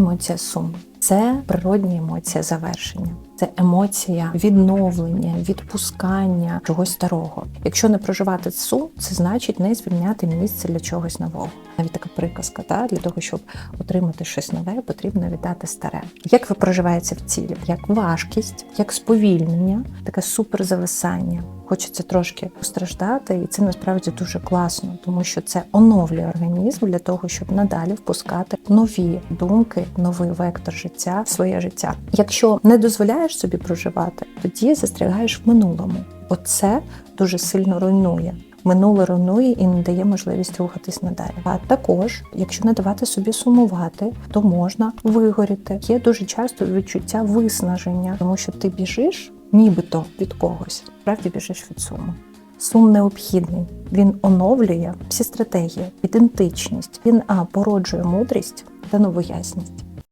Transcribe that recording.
Емоція суму це природня емоція завершення. Це емоція відновлення, відпускання чогось старого. Якщо не проживати сум, це значить не звільняти місце для чогось нового. Навіть така приказка, та для того, щоб отримати щось нове, потрібно віддати старе. Як ви проживаєте в цілі? Як важкість, як сповільнення, таке суперзависання. Хочеться трошки постраждати, і це насправді дуже класно, тому що це оновлює організм для того, щоб надалі впускати нові думки, новий вектор життя в своє життя. Якщо не дозволяєш собі проживати, тоді застрягаєш в минулому. Оце дуже сильно руйнує. Минуле руйнує і не дає можливість рухатись надалі. А також, якщо не давати собі сумувати, то можна вигоріти. Є дуже часто відчуття виснаження, тому що ти біжиш, нібито від когось, справді біжиш від суму. Сум необхідний. Він оновлює всі стратегії, ідентичність. Він а породжує мудрість та нову ясність.